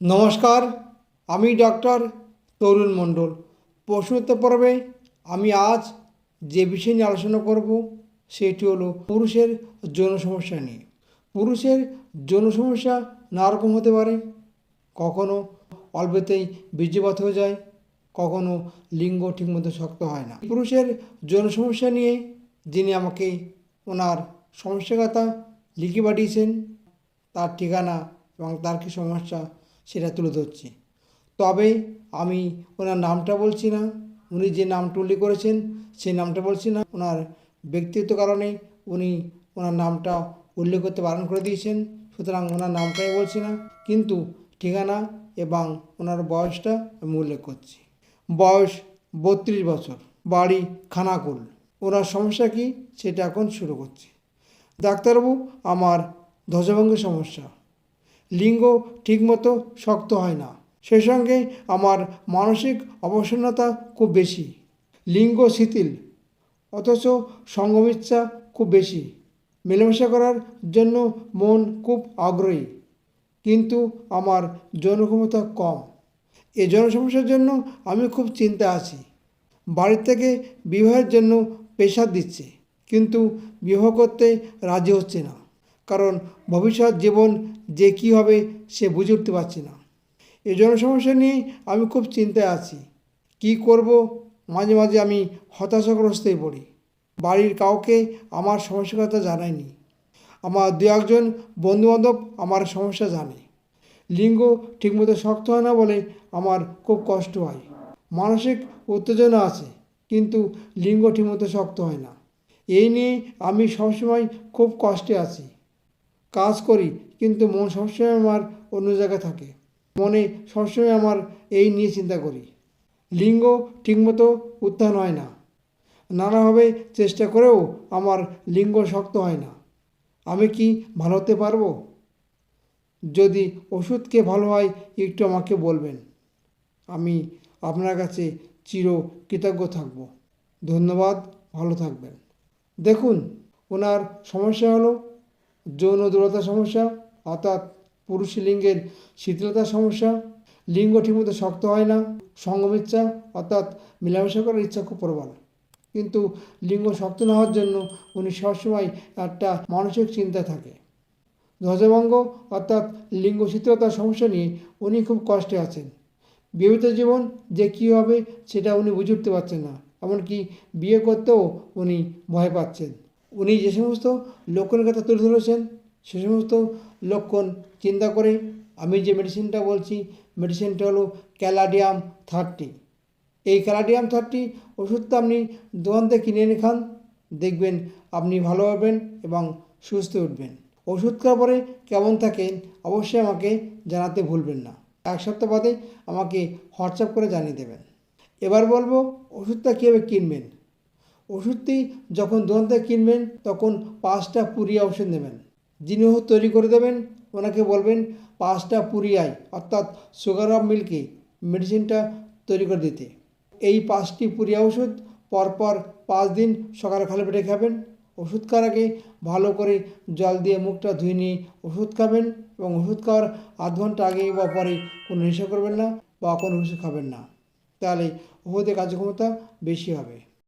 নমস্কার, আমি ডক্টর তরুণ মণ্ডল। প্রশ্নোত্তর পর্বে আমি আজ যে বিষয় নিয়ে আলোচনা করব, সেটি হলো পুরুষের যৌন সমস্যা নিয়ে। পুরুষের যৌন সমস্যা নানারকম হতে পারে। কখনো অল্পতেই বীর্যপাত হয়ে যায়, কখনো লিঙ্গ ঠিকমতো শক্ত হয় না। পুরুষের যৌন সমস্যা নিয়ে যিনি আমাকে ওনার সমস্যার কথা লিখে পাঠিয়েছেন, তার ঠিকানা এবং তার কি সমস্যা সেটা তুলে ধরছি। তবে আমি ওনার নামটা বলছি না, উনি যে নামটা উল্লেখ করেছেন সেই নামটা বলছি না, ওনার ব্যক্তিগত কারণে উনি ওনার নামটা উল্লেখ করতে বারণ করে দিয়েছেন, সুতরাং ওনার নামটাই বলছি না, কিন্তু ঠিকানা এবং ওনার বয়সটা আমি উল্লেখ করছি। বয়স বত্রিশ বছর, বাড়ি খানাকুল। ওনার সমস্যা কি? সেটা এখন শুরু করছি। ডাক্তারবাবু, আমার ধ্বজভঙ্গের সমস্যা। লিঙ্গ ঠিকমতো শক্ত হয় না। সেই সঙ্গে আমার মানসিক অবসন্নতা খুব বেশি। লিঙ্গ শিথিল, অথচ সঙ্গমিচ্ছা খুব বেশি। মেলামেশা করার জন্য মন খুব আগ্রহী, কিন্তু আমার যৌন ক্ষমতা কম। এ যৌন সমস্যার জন্য আমি খুব চিন্তা আছি। বাড়ির থেকে বিবাহের জন্য প্রেশার দিচ্ছে, কিন্তু বিবাহ করতে রাজি হচ্ছে না। কারণ ভবিষ্যৎ জীবন যে কী হবে সে বুঝে উঠতে পারছি না। এই জন সমস্যা নিয়ে আমি খুব চিন্তায় আছি। কি করব? মাঝে মাঝে আমি হতাশাগ্রস্ত হয়ে পড়ি। বাড়ির কাউকে আমার সমস্যার কথা জানায়নি আমার দু একজন বন্ধুবান্ধব আমার সমস্যা জানে। লিঙ্গ ঠিকমতো শক্ত হয় না বলে আমার খুব কষ্ট হয়। মানসিক উত্তেজনা আছে, কিন্তু লিঙ্গ ঠিকমতো শক্ত হয় না। এই নিয়ে আমি সবসময় খুব কষ্টে আছি। কাজ করি, কিন্তু মন সবসময় আমার অন্য জায়গায় থাকে। মনে সবসময় আমার এই নিয়ে চিন্তা করি। লিঙ্গ ঠিকমতো উত্থান হয় না। নানাভাবে চেষ্টা করেও আমার লিঙ্গ শক্ত হয় না। আমি কি ভালো হতে পারব? যদি ওষুধকে ভালো হয়, একটু আমাকে বলবেন। আমি আপনার কাছে চির কৃতজ্ঞ থাকব। ধন্যবাদ, ভালো থাকবেন। দেখুন, ওনার সমস্যা হলো যৌন দুর্বলতার সমস্যা, অর্থাৎ পুরুষ লিঙ্গের শিথিলতার সমস্যা, লিঙ্গ ঠিকমতো শক্ত হয় না, সঙ্গমিচ্ছা, অর্থাৎ মেলামেশা করার ইচ্ছা খুব প্রবল। কিন্তু লিঙ্গ শক্ত না হওয়ার জন্য উনি সবসময় একটা মানসিক চিন্তা থাকে। ধ্বজভঙ্গ, অর্থাৎ লিঙ্গ শিথিলতার সমস্যা নিয়ে উনি খুব কষ্টে আছেন। বিবাহিত জীবন যে কী হবে সেটা উনি বুঝে উঠতে পারছেন না, এমনকি বিয়ে করতেও উনি ভয় পাচ্ছেন। উনি যে সমস্ত লক্ষণের কথা তুলে ধরেছেন, সে সমস্ত লক্ষণ চিন্তা করে আমি যে মেডিসিনটা বলছি মেডিসিনটা হলো ক্যালাডিয়াম থার্টি এই ক্যালাডিয়াম থার্টি ওষুধটা আপনি দোকান থেকে কিনে এনে খান, দেখবেন আপনি ভালো হবেন এবং সুস্থ উঠবেন। ওষুধ খাওয়ার পরে কেমন থাকেন অবশ্যই আমাকে জানাতে ভুলবেন না। এক সপ্তাহ বাদে আমাকে হোয়াটসঅ্যাপ করে জানিয়ে দেবেন। এবার বলব, ওষুধটা কীভাবে কিনবেন? ওষুধটি যখন দোকান থেকে কিনবেন, তখন পাঁচটা পুরিয়া ওষুধ নেবেন। যিনি ওষুধ তৈরি করে দেবেন, ওনাকে বলবেন, পাঁচটা পুরিয়ায় অর্থাৎ সুগার অফ মিল্কে মেডিসিনটা তৈরি করে দিতে। এই পাঁচটি পুরিয়া ওষুধ পরপর পাঁচ দিন সকালে খালি পেটে খাবেন। ওষুধ খাওয়ার আগে ভালো করে জল দিয়ে মুখটা ধুয়ে নিয়ে ওষুধ খাবেন এবং ওষুধ খাওয়ার আধ ঘণ্টা আগে বা পরে কোনো নেশা করবেন না বা কোনো ওষুধ খাবেন না। তাহলে ওষুধের কার্যক্ষমতা বেশি হবে।